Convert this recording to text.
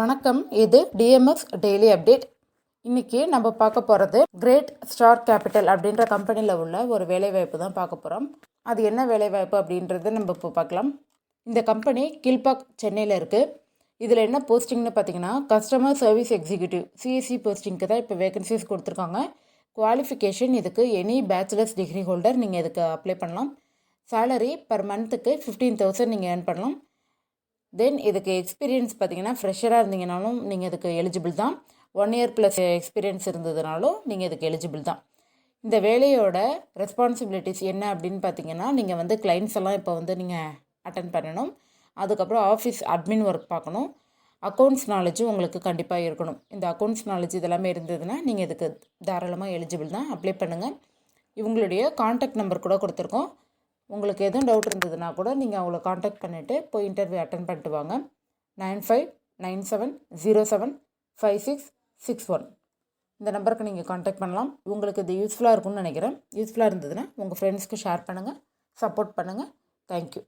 வணக்கம். இது TMS daily update இன்னைக்கு நம்ம பார்க்க போகிறது கிரேட் ஸ்டார் கேபிட்டல் அப்படின்ற கம்பெனியில் உள்ள ஒரு வேலைவாய்ப்பு தான் பார்க்க போகிறோம் அது என்ன வேலைவாய்ப்பு அப்படின்றத நம்ம இப்போ பார்க்கலாம். இந்த கம்பெனி கீழ்பாக் சென்னையில் இருக்குது இதில் என்ன போஸ்டிங்னு பார்த்தீங்கன்னா கஸ்டமர் சர்வீஸ் எக்ஸிக்யூட்டிவ் சிஎஸ்சி போஸ்டிங்க்கு தான் இப்போ வேகன்சிஸ் கொடுத்துருக்காங்க. குவாலிஃபிகேஷன் இதுக்கு எனி பேச்சுலர்ஸ் டிகிரி ஹோல்டர் நீங்கள் இதுக்கு அப்ளை பண்ணலாம். சேலரி பர் மந்த்துக்கு ஃபிஃப்டீன் தௌசண்ட் நீங்கள் ஏர்ன் பண்ணலாம். தென் இதுக்கு எக்ஸ்பீரியன்ஸ் பார்த்தீங்கன்னா ஃப்ரெஷராக இருந்தீங்கனாலும் நீங்கள் இதுக்கு எலிஜிபிள் தான். ஒன் இயர் ப்ளஸ் எக்ஸ்பீரியன்ஸ் இருந்ததுனாலும் நீங்கள் இதுக்கு எலிஜிபிள் தான். இந்த வேலையோட ரெஸ்பான்சிபிலிட்டிஸ் என்ன அப்படின்னு பார்த்தீங்கன்னா நீங்கள் வந்து கிளைண்ட்ஸ் எல்லாம் இப்போ வந்து நீங்கள் அட்டன் பண்ணணும். அதுக்கப்புறம் ஆஃபீஸ் அட்மின் ஒர்க் பார்க்கணும் அக்கௌண்ட்ஸ் நாலேஜும் உங்களுக்கு கண்டிப்பாக இருக்கணும். இந்த அக்கௌண்ட்ஸ் நாலேஜ் இதெல்லாமே இருந்ததுன்னா நீங்கள் இதுக்கு தாராளமாக எலிஜிபிள் தான். அப்ளை பண்ணுங்கள் இவங்களுடைய காண்டாக்ட் நம்பர் கூட கொடுத்துருக்கோம். உங்களுக்கு எதுவும் டவுட் இருந்ததுன்னா கூட நீங்கள் அவங்கள காண்டாக்ட் பண்ணிவிட்டு போய் இன்டர்வியூ அட்டன் பண்ணிட்டு வாங்க. Nine five nine seven zero seven five six six one இந்த நம்பருக்கு நீங்கள் காண்டாக்ட் பண்ணலாம். உங்களுக்கு இது யூஸ்ஃபுல்லாக இருக்கும்னு நினைக்கிறேன். யூஸ்ஃபுல்லாக இருந்ததுன்னா உங்கள் ஃப்ரெண்ட்ஸ்க்கு ஷேர் பண்ணுங்கள் சப்போர்ட் பண்ணுங்கள் தேங்க்யூ